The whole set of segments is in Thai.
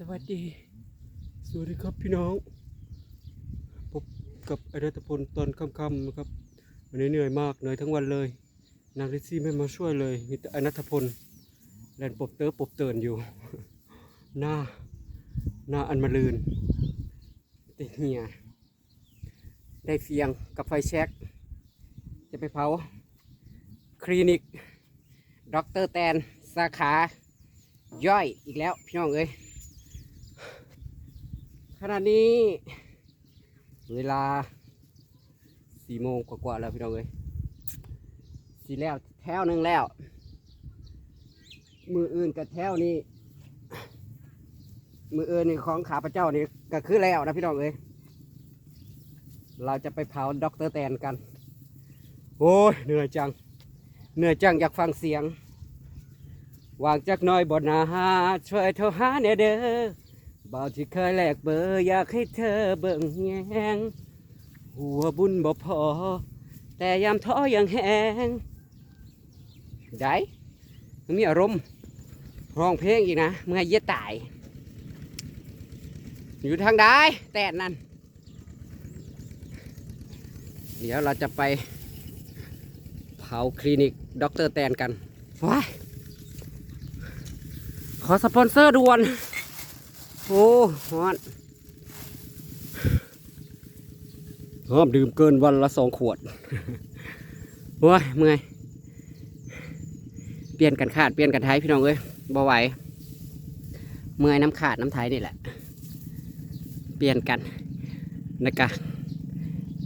สวัสดี สวัสดีครับพี่น้อง พบกับอรัตพลตอนค่ำๆนะครับ วันนี้เหนื่อยมาก เหนื่อยทั้งวันเลย นางลิซี่ไม่มาช่วยเลย มีแต่อนัทพลแลนปบเตอร์ปบเตือนอยู่ หน้า หน้าอันมาลืนแต่เหียได้เฟียงกับไฟแช็ก จะไปเผา คลินิกด็อกเตอร์แตน สาขา ย่อยอีกแล้ว พี่น้องเอ้ย ขณะนี้ เวลาสี่โมงกว่าๆแล้วพี่น้องเอ้ยสีแล้วแถวหนึ่งแล้ว มืออื่นกับแถวนี้ มืออื่นนี่ของขาพระเจ้านี่ก็คือแล้วนะพี่น้องเอ้ยเราจะไปเผาด็อกเตอร์แตนกัน โอ้ยเหนื่อยจัง เหนื่อยจังอยากฟังเสียงวางจากหน้อยบนนาหาช่วยโทรหาเนี่ยเด้อ บ่าวที่เคยแลกเบอร์อยากให้เธอเบิ่งแยงหัวบุญบ่พอ แต่ยามท้อยังแหงได้มีอารมณ์ร้องเพลงอีกนะ เมื่อเยี่ยตาย อยู่ทางใดแต่นั่น เดี๋ยวเราจะไป เผาคลินิกด็อกเตอร์แตนกันว้ายขอสปอนเซอร์ด่วน โอ้ฮอนห้ามดื่มเกินวันละสองขวดโอ้ยเมื่อยเปลี่ยนกันขาดเปลี่ยนกันไทยพี่น้องเอ้ยบ่ไหวเมื่อยน้ำขาดน้ำไทยนี่แหละ เปลี่ยนกันนะกะ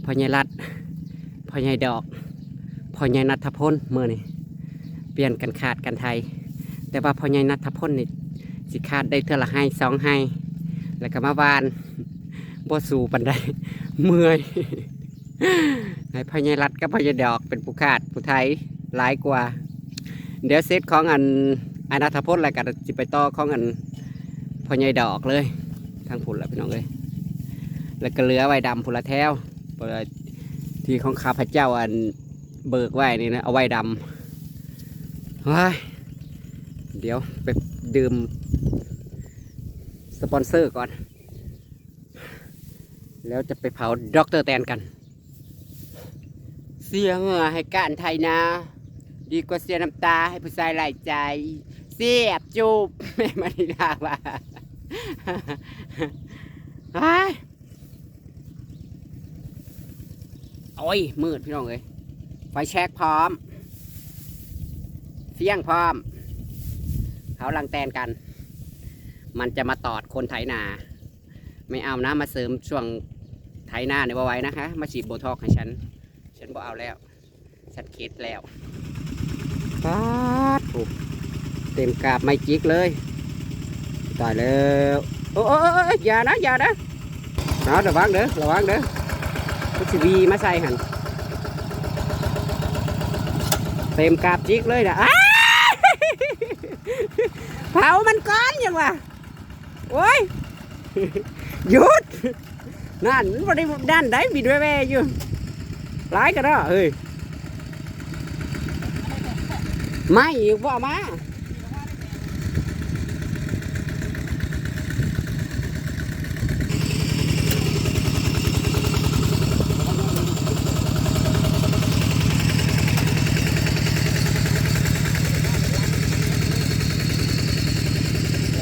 พ่อใหญ่รัดพ่อใหญ่ดอกพ่อใหญ่นัทพลเมื่อนี่เปลี่ยนกันขาดกันไทย แต่ว่าพ่อใหญ่นัทพลนี่ สิขาดได้เท่าละให้สองให้ แล้วก็มาวานบ่สูปันได้เมื่อยให้พ่อใหญ่รัดกับพ่อใหญ่ดอกเป็นผู้ขาดผู้ไทยหลายกว่า เดี๋ยวเซตของอันอนัทพลแล้วก็จิไปต่อของอันพ่อใหญ่ดอกเลยทางผุนละพี่น้องเลยแล้วก็เลือไว้ดำผุนละแถวเพราะว่าที่ของข้าพเจ้าอันเบิกไว้นี่นะเอาไว้ดำว้ายเดี๋ยวไปดื่ม สปอนเซอร์ก่อน แล้วจะไปเผาด็อกเตอร์แตนกัน เสียเหงื่อให้การไทยนะ ดีกว่าเสียน้ำตาให้ผู้ชายหลายใจ เสียบจูบแม่มานิลาว่าโอ้ย มืดพี่น้องเอ้ยไฟแช็กพร้อมเฟี้ยงพร้อม เขาลังแตนกัน มันจะมาตอดคนไถนา ไม่เอานะมาเสริมช่วงไถนาในบ่ไว้นะคะ มาฉีดโบท็อกให้ฉัน ฉันบ่เอาแล้วฉันเข็ดแล้วปาดถูกเต็มกาบไม่จิกเลยตายแล้วโอ้โอ้โอ้โอ้อย่านะอย่านะเอาระวังเด้อระวังเด้อพุทธวีมาใส่หันเต็มกาบจิกเลยนะอ้าเผามันก้อนยังวะ โอ้ยหยุดนั่นมันได้ด้านใดบินแว่ๆอยู่ร้ายกันเนาะเฮ้ยไม่อยู่บ่มา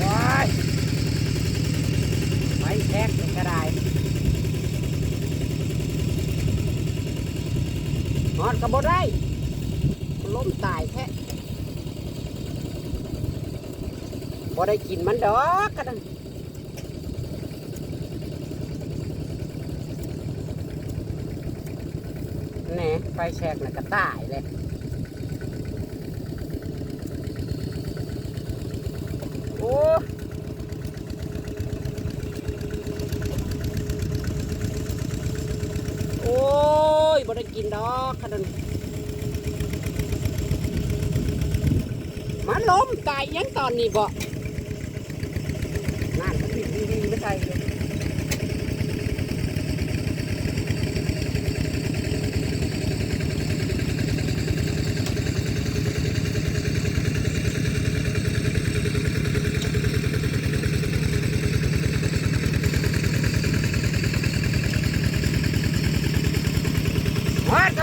ว้ายไม่แท็กก็ได้ฮอด กระโบได้ล้มตายแท้บ่ได้กินมันดอกกันนั้นแหน่ไฟแชกน่ะก็ตายเลย โอ้ โอ้ ยบ่ได้กินดอกขนาดมันล้มตายยังตอนนี้บ่นั่นมันดีดีไม่ใช่เลย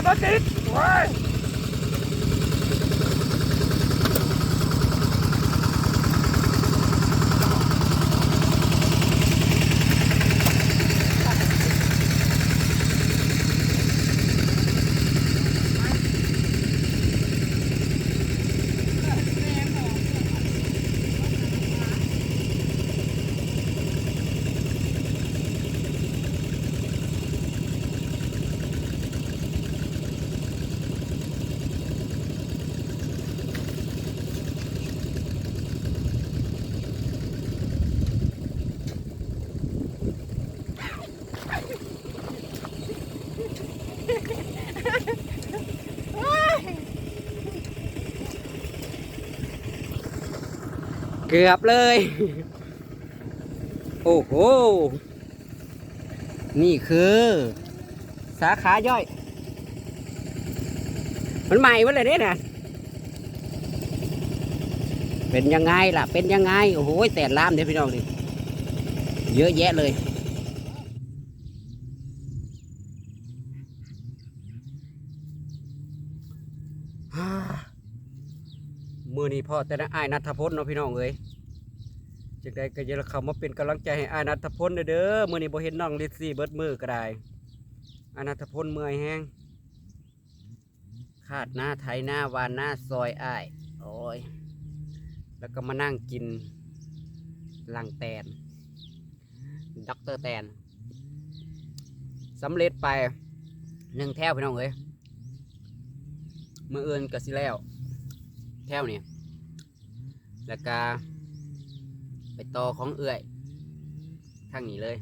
Bate aí! Vai! กือบเลย โอ้โห นี่คือ สาขาย่อย มันใหม่วะเลยเนี่ยนะเป็นยังไงล่ะ เป็นยังไง โอ้โหแต่ล่ามเดี๋ยวพี่น้องดิเยอะแยะเลย มีพ่อแต่ละอ้ายนัทพลเนาะพี่น้องเอ้ยจังใดก็อย่าเข้ามาเป็นกำลังใจให้อ้ายนัทพลเด้อเด้อมือนี้บ่เห็นน้องลิซซี่เบิดมือก็ได้อ้ายนัทพลเมื่อยแห้งคาดหน้าไถหน้าวานหน้าซอยอ้ายโอ้ยแล้วก็มานั่งกินลังแตนด็อกเตอร์แตนสำเร็จไปหนึ่งแถวพี่น้องเอ้ยมืออื่นก็สิแล้ว แถวนี่ แล้วก็ไปต่อของเอื่อยทางนี้เลย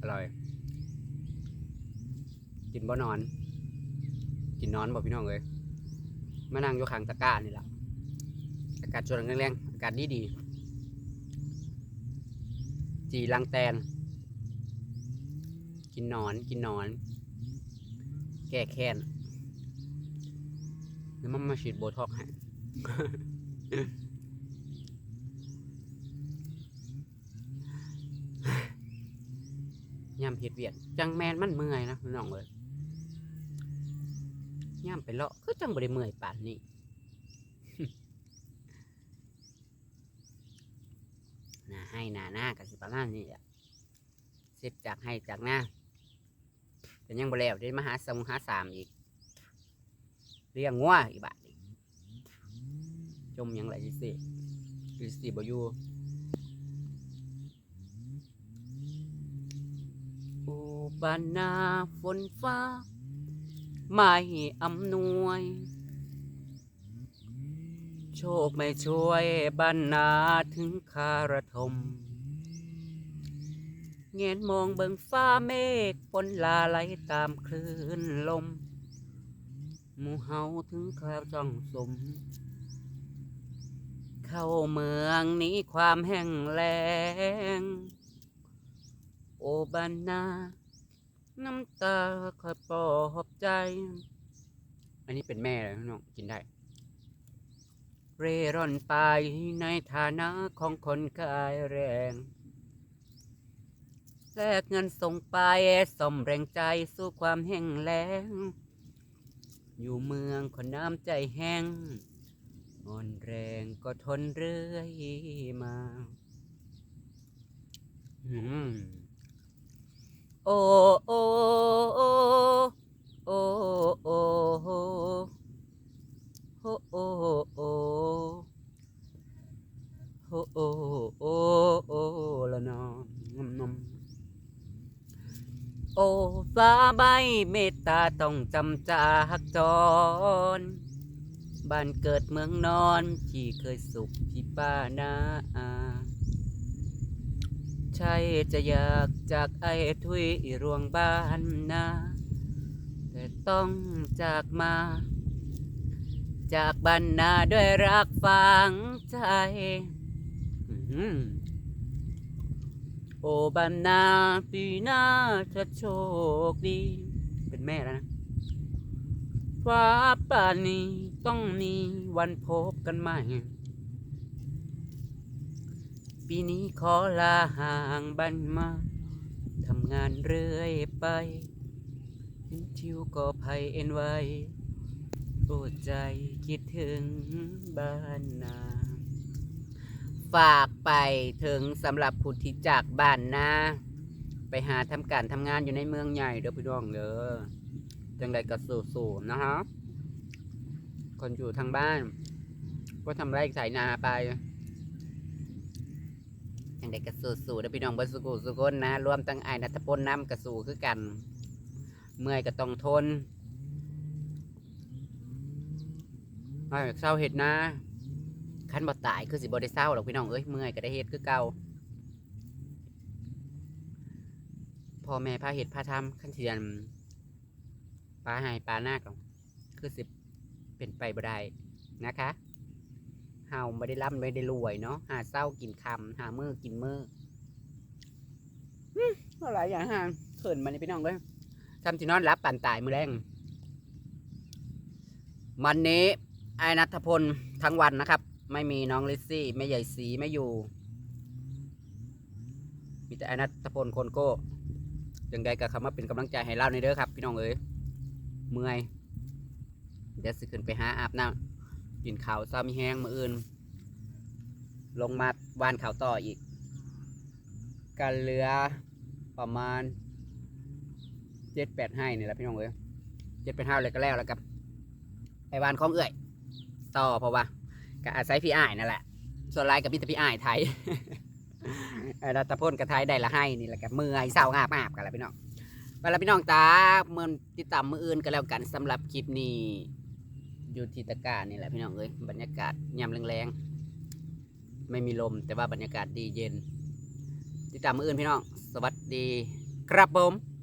อร่อย กินบ่นอน กินนอนบ่พี่น้องเลยมานั่งอยู่ข้างตะกร้านี่แหละอากาศชวนแรงๆอากาศดีดีจีลังแตน กินนอนกินนอน แก้แค้นแล้วมันมาฉีดโบท็อกให้ย่ำเห็ดเวียด จังแมนมันเมื่อยนะน้องเลยย่ำไปเลาะก็จังบริเมื่อยป่านนี้น้าให้หน้าหน้ากับสิประมานี้อะเสร็จจากให้จากหน้า ยังบ่แล้วเดี๋ยวมาหาสมหาสามอีก เรียงงัวอีกบาทอีกจมยังไรสิสิสิสิบ่อยู่โอ้บานนาฝนฟ้าไม่อำนวย โชคไม่ช่วยบ้านนาถึงคาระทม เงนมองเบิงฟ้าเมฆฝนลาไหลตามคลื่นลมหมู่เฮาถึงคราวจ้องสม เข้าเมืองนี้ความแห้งแล้ง โอบันนา น้ำตาคอยปลอบใจ อันนี้เป็นแม่เลยน้องกินได้ เร่ร่อนไปในฐานะของคนกายแรง แลกเงินส่งไปสมแรงใจสู้ความแห้งแล้ง อยู่เมืองคนน้ำใจแห้งอ่อนแรงก็ทนเรื่อยมาอืมโอ้ ใบเมตตาต้องจำจากจร บ้านเกิดเมืองนอน ที่เคยสุขที่ป้านาอาใช่จะอยากจากไอ้ทุยรวงบ้านนาแต่ต้องจากมา จากบ้านนาด้วยรักฝังใจ โอ้บันนาปีหน้าจะโชคดี เป็นแม่แล้วนะฟ้าป่านนี้ต้องมีวันพบกันใหม่ ปีนี้ขอลาห่างบ้านมาทำงานเรื่อยไปเห็นชิวก็ภัยเอ็นไว้โอ้ใจคิดถึงบ้านนา ฝากไปถึงสำหรับผู้ที่จากบ้านนาไปหาทำการทำงานอยู่ในเมืองใหญ่เด้อพี่น้องเด้อจังใดก็สู้ๆนะฮะคนอยู่ทางบ้าน ก็ทำไร่ไถนาไปจังใดก็สู้ๆเด้อพี่น้องเบ่สุกุสุคนนะรวมตั้งไอ้นัทพลน้ำกระสู้คือกัน เมื่อยก็ต้องทนเอาอยากเศร้าเห็ดนะ คันบ่ตายคือสิบ่ได้เศร้าหรอกพี่น้องเอ้ยเมื่อยก็ได้เฮ็ดคือเก่าพ่อแม่พาเฮ็ดพาทำคันเทียนปลาใหายปลาหน้าก็คือสิเป็นไปบ่ได้นะคะเฮาไม่ได้ร่ำไม่ได้รวยเนาะหาเศร้ากินคำหามือกินมืออืมก็หลายอย่างห่างเขินมานี่พี่น้องเอ้ยทำที่นอนรับปั่นตายมือแรงวันนี้ไอ้นัทพลทั้งวันนะครับ ไม่มีน้องลิซซี่ไม่ใหญ่สีไม่อยู่ มีแต่ไอ้นัทพลคนโก้ยังไงก็คำว่าเป็นกำลังใจให้เล่าในเด้อครับ พี่น้องเอ้ยเมื่อยเดี๋ยวสิขึ้นไปหาอาบน้ำกินข้าวซ้ามีแห้งมืออื่น ลงมาวานเขาวต่ออีกกันเหลือประมาณเจ็ดแปดให้นี่แหละพี่น้องเอ้ยเจ็ดแปดห้าเลยก็แล้วแล้วกับไอวานของเอื่อย ต่อเพราะว่า ก็อาศัยพี่อ้ายนั่นแหละ ส่วนไรกับมิตรพี่อ้ายไทยรัตพลกับไทยได้ละให้นี่แหละกับมือไอ้เศร้างาบาบกันแหละพี่น้องไปแล้วพี่น้องตาเมื่อติดตามมืออื่นก็แล้วกันสำหรับคลิปนี้อยู่ที่ตะกร้านี่แหละพี่น้องเอ้ยบรรยากาศยามแรงๆไม่มีลมแต่ว่าบรรยากาศดีเย็น ติดตามมืออื่นพี่น้อง สวัสดี ครับผม